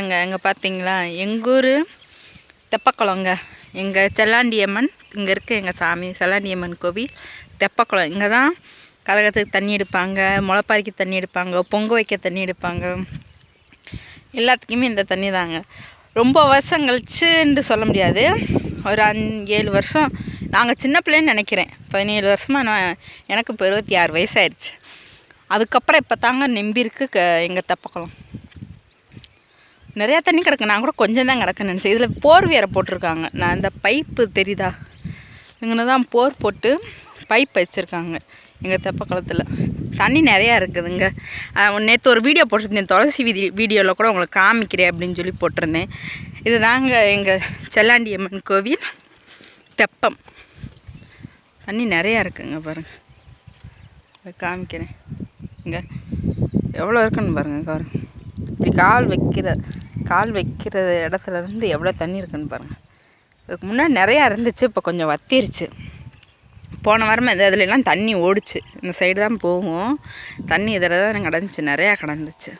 அங்கே அங்கே பார்த்தீங்களா எங்கள் ஊர் தெப்பக்குளங்க. எங்கள் செல்லாண்டியம்மன் இங்கே இருக்க எங்கள் சாமி. செல்லாண்டியம்மன் கோவில் தெப்பக்குளம். இங்கே தான் கரகத்துக்கு தண்ணி எடுப்பாங்க முளைப்பாரிக்கு தண்ணி எடுப்பாங்க பொங்க வைக்க தண்ணி எடுப்பாங்க. எல்லாத்துக்குமே இந்த தண்ணி தாங்க. ரொம்ப வருஷம் கழிச்சுன்னு சொல்ல முடியாது. ஒரு அஞ் ஏழு வருஷம். நாங்கள் சின்ன பிள்ளைன்னு நினைக்கிறேன். பதினேழு வருஷமாக நான் எனக்கு இப்போ இருபத்தி ஆறு வயசாயிடுச்சு அதுக்கப்புறம் இப்போ தாங்க நம்பியிருக்கு க எங்கள் தெப்பக்குளம். நிறையா தண்ணி கிடக்கு. நான் கூட கொஞ்சம் தான் கிடக்குன்னு நினச்சேன். இதில் போர் வேற போட்டிருக்காங்க. நான் இந்த பைப்பு தெரியுதா? இங்கே தான் போர் போட்டு பைப் வச்சுருக்காங்க எங்கள் தெப்ப குளத்தில். தண்ணி நிறையா இருக்குதுங்க. நேற்று ஒரு வீடியோ போட்டிருந்தேன். துளசி வீதி வீடியோவில் கூட உங்களுக்கு காமிக்கிறேன் அப்படின்னு சொல்லி போட்டிருந்தேன். இது தாங்க எங்கள் செல்லாண்டியம்மன் கோவில் தெப்பம். தண்ணி நிறையா இருக்குங்க பாருங்கள் அதை காமிக்கிறேன். இங்கே எவ்வளோ இருக்குன்னு பாருங்கள் பாருங்கள் இப்படி கால் வைக்கிற கால் வைக்கிற இடத்துல இருந்து எவ்வளோ தண்ணி இருக்குதுன்னு பாருங்கள் இதுக்கு முன்னாடி நிறையா இருந்துச்சு இப்போ கொஞ்சம் வத்திருச்சு. போன வாரமாக இந்த இதுலலாம் தண்ணி ஓடிச்சு. இந்த சைடு தான் போகும். தண்ணி இதில் தான் கிடந்துச்சு நிறையா கிடந்துச்சு